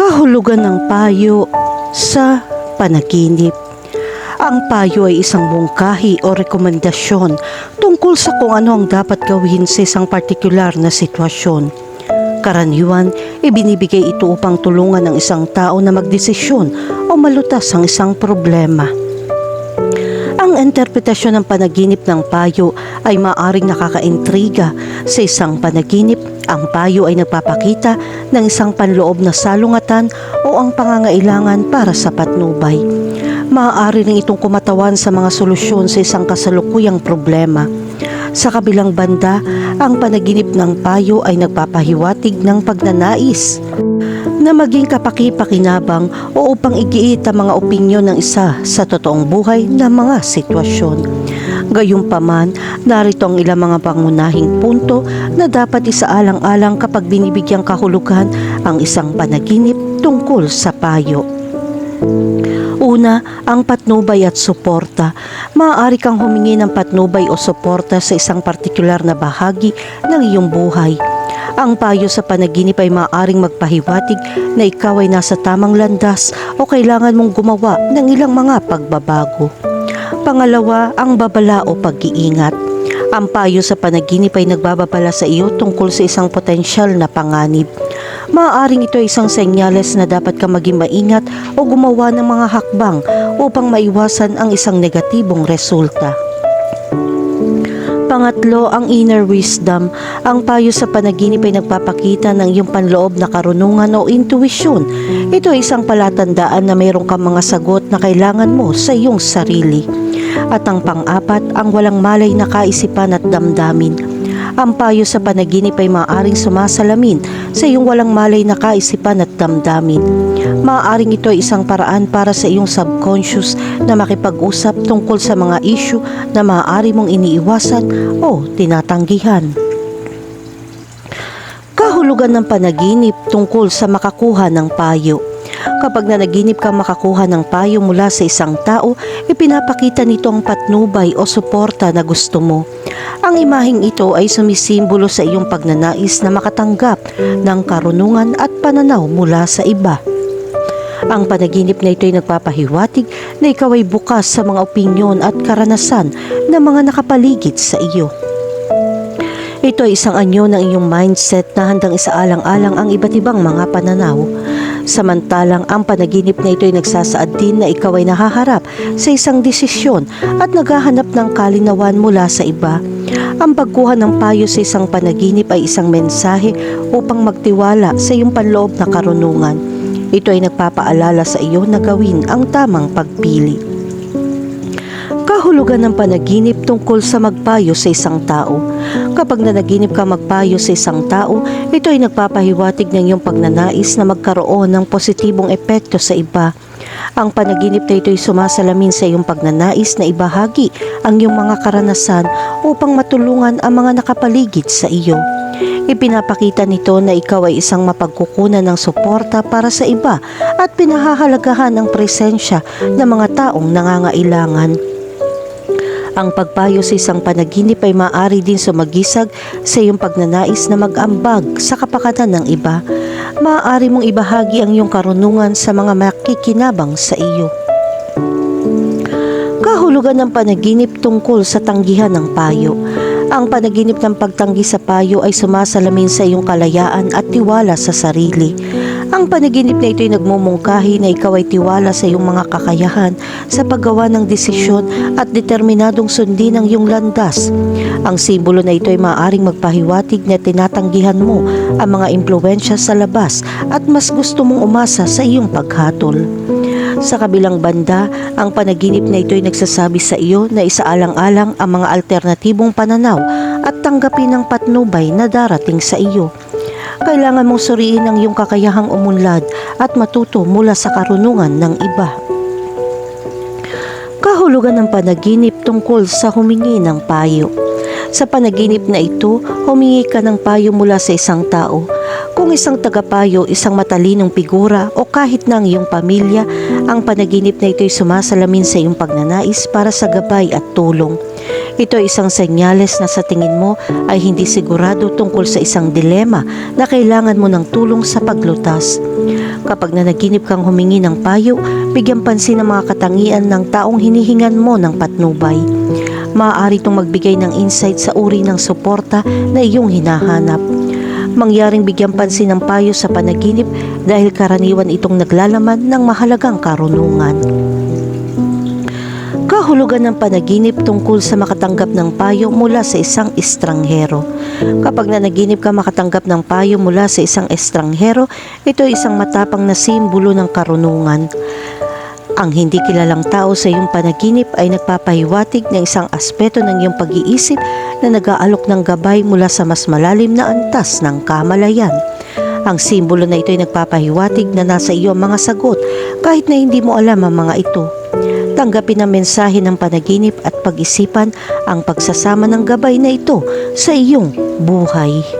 Kahulugan ng payo sa panaginip. Ang payo ay isang mungkahi o rekomendasyon tungkol sa kung ano ang dapat gawin sa isang partikular na sitwasyon. Karaniwan, ibinibigay ito upang tulungan ng isang tao na magdesisyon o malutas ang isang problema. Ang interpretasyon ng panaginip ng payo ay maaring nakakaintriga. Sa isang panaginip, ang payo ay nagpapakita ng isang panloob na salungatan o ang pangangailangan para sa patnubay. Maaari rin itong kumatawan sa mga solusyon sa isang kasalukuyang problema. Sa kabilang banda, ang panaginip ng payo ay nagpapahiwatig ng pagnanais na maging kapaki-pakinabang o upang igiit ang mga opinyon ng isa sa totoong buhay na mga sitwasyon. Gayunpaman, narito ang ilang mga pangunahing punto na dapat isaalang-alang kapag binibigyang kahulugan ang isang panaginip tungkol sa payo. Una, ang patnubay at suporta. Maaari kang humingi ng patnubay o suporta sa isang partikular na bahagi ng iyong buhay. Ang payo sa panaginip ay maaaring magpahiwatig na ikaw ay nasa tamang landas o kailangan mong gumawa ng ilang mga pagbabago. Pangalawa, ang babala o pag-iingat. Ang payo sa panaginip ay nagbababala sa iyo tungkol sa isang potensyal na panganib. Maaaring ito ay isang senyales na dapat ka maging maingat o gumawa ng mga hakbang upang maiwasan ang isang negatibong resulta. Pangatlo, ang inner wisdom. Ang payo sa panaginip ay nagpapakita ng iyong panloob na karunungan o intuition. Ito ay isang palatandaan na mayroon kang mga sagot na kailangan mo sa iyong sarili. At ang pang-apat, ang walang malay na kaisipan at damdamin. Ang payo sa panaginip ay maaaring sumasalamin sa iyong walang malay na kaisipan at damdamin. Maaaring ito ay isang paraan para sa iyong subconscious na makipag-usap tungkol sa mga issue na maaari mong iniiwasan o tinatanggihan. Kahulugan ng panaginip tungkol sa makakuha ng payo. Kapag nanaginip ka makakuha ng payo mula sa isang tao, ipinapakita nito ang patnubay o suporta na gusto mo. Ang imaheng ito ay sumisimbolo sa iyong pagnanais na makatanggap ng karunungan at pananaw mula sa iba. Ang panaginip na ito ay nagpapahiwatig na ikaw ay bukas sa mga opinyon at karanasan ng mga nakapaligid sa iyo. Ito ay isang anyo ng iyong mindset na handang isaalang-alang ang iba't ibang mga pananaw. Samantalang ang panaginip na ito ay nagsasaad din na ikaw ay nahaharap sa isang desisyon at naghahanap ng kalinawan mula sa iba. Ang pagkuha ng payo sa isang panaginip ay isang mensahe upang magtiwala sa iyong panloob na karunungan. Ito ay nagpapaalala sa iyo na gawin ang tamang pagpili. Kahulugan ng panaginip tungkol sa magpayo sa isang tao. Kapag nanaginip ka magpayo sa isang tao, ito ay nagpapahiwatig ng iyong pagnanais na magkaroon ng positibong epekto sa iba. Ang panaginip na ito ay sumasalamin sa iyong pagnanais na ibahagi ang iyong mga karanasan upang matulungan ang mga nakapaligid sa iyo. Ipinapakita nito na ikaw ay isang mapagkukunan ng suporta para sa iba at pinahahalagahan ang presensya ng mga taong nangangailangan. Ang pagpayo sa isang panaginip ay maaari din sumagisag sa iyong pagnanais na mag-ambag sa kapakanan ng iba. Maaari mong ibahagi ang iyong karunungan sa mga makikinabang sa iyo. Kahulugan ng panaginip tungkol sa tanggihan ng payo. Ang panaginip ng pagtanggi sa payo ay sumasalamin sa iyong kalayaan at tiwala sa sarili. Ang panaginip na ito ay nagmumungkahi na ikaw ay tiwala sa iyong mga kakayahan sa paggawa ng desisyon at determinadong sundin ang iyong landas. Ang simbolo na ito ay maaaring magpahiwatig na tinatanggihan mo ang mga impluensya sa labas at mas gusto mong umasa sa iyong paghatol. Sa kabilang banda, ang panaginip na ito ay nagsasabi sa iyo na isaalang-alang ang mga alternatibong pananaw at tanggapin ang patnubay na darating sa iyo. Kailangan mong suriin ang iyong kakayahang umunlad at matuto mula sa karunungan ng iba. Kahulugan ng panaginip tungkol sa humingi ng payo. Sa panaginip na ito, humingi ka ng payo mula sa isang tao. Kung isang tagapayo, isang matalinong figura o kahit na iyong pamilya, ang panaginip na ito ay sumasalamin sa iyong pagnanais para sa gabay at tulong. Ito ay isang senyales na sa tingin mo ay hindi sigurado tungkol sa isang dilema na kailangan mo ng tulong sa paglutas. Kapag nanaginip kang humingi ng payo, bigyan pansin ang mga katangian ng taong hinihingan mo ng patnubay. Maaari itong magbigay ng insight sa uri ng suporta na iyong hinahanap. Mangyaring bigyan pansin ng payo sa panaginip dahil karaniwan itong naglalaman ng mahalagang karunungan. Kahulugan ng panaginip tungkol sa makatanggap ng payo mula sa isang estranghero. Kapag nanaginip ka makatanggap ng payo mula sa isang estranghero, ito ay isang matapang na simbolo ng karunungan. Ang hindi kilalang tao sa iyong panaginip ay nagpapahiwatig ng isang aspeto ng iyong pag-iisip na nag-aalok ng gabay mula sa mas malalim na antas ng kamalayan. Ang simbolo na ito ay nagpapahiwatig na nasa iyo ang mga sagot kahit na hindi mo alam ang mga ito. Tanggapin ang mensahe ng panaginip at pag-isipan ang pagsasama ng gabay na ito sa iyong buhay.